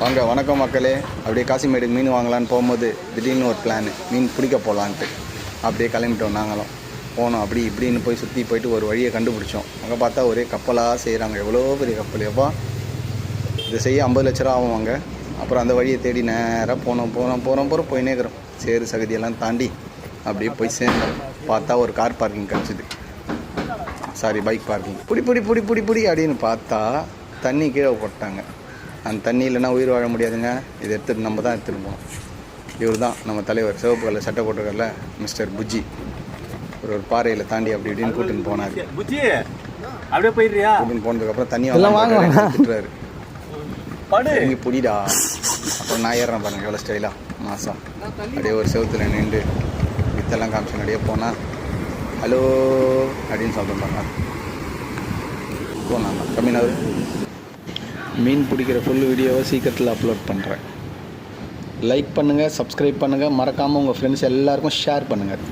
வாங்க வணக்கம் மக்களே. அப்படியே காசிமேடுக்கு மீன் வாங்கலான்னு போகும்போது திடீர்னு ஒரு பிளான் மீன் பிடிக்க போகலான்ட்டு அப்படியே கிளம்பிட்டோம் நாங்களும். போனோம் அப்படி இப்படின்னு போய் சுற்றி போயிட்டு ஒரு வழியை கண்டுபிடிச்சோம். அங்கே பார்த்தா ஒரே கப்பலாக செய்கிறாங்க எவ்வளோ பெரிய கப்பல் எப்பா? இது செய்ய ஐம்பது லட்ச ரூபா ஆகும் வாங்க. அப்புறம் அந்த வழியை தேடி நேராக போனோம் போனோம் போகிறோம் போகிறோம் போயினே இருக்கிறோம். சேரு சகதியெல்லாம் தாண்டி அப்படியே போய் சேர்ந்தோம். பார்த்தா ஒரு கார் பார்க்கிங் கிடச்சிது. சாரி பைக் பார்க்கிங் புடி புடி புடி புடி புடி அப்படின்னு பார்த்தா தண்ணி கீழே போட்டாங்க. அந்த தண்ணி இல்லைன்னா உயிர் வாழ முடியாதுங்க. இதை எடுத்துட்டு நம்ம தான் எடுத்துகிட்டு போகணும். இவர் தான் நம்ம தலைவர். சிவப்பு கலர் சட்டை போட்டிருக்கல மிஸ்டர் புஜ்ஜி. ஒரு ஒரு பாறையில் தாண்டி அப்படி இப்படின்னு கூட்டின்னு போனார். புச்சி அப்படியே போயிடுறியா? கூட்டின்னு போனதுக்கப்புறம் தண்ணி எல்லாம் வாங்க, வாங்க. திட்டுறாரு. படு. இறங்கி புடிடா. அப்புறம் நான் ஏறுறேன் பாருங்க எவ்வளோ ஸ்டைலாக மாதம் அப்படியே ஒரு செவுத்துல நின்று வித்தெல்லாம் காமிச்சு அப்படியே போனால் ஹலோ அப்படின்னு சொல்கிறேன் பாருங்க. போனாங்க. கம்மினாரு மீன் பிடிக்கிற ஃபுல் வீடியோவை சீக்கிரத்தில் அப்லோட் பண்ணுறேன் லைக் பண்ணுங்கள் சப்ஸ்கிரைப் பண்ணுங்கள் மறக்காமல் உங்கள் ஃப்ரெண்ட்ஸ் எல்லாருக்கும் ஷேர் பண்ணுங்கள்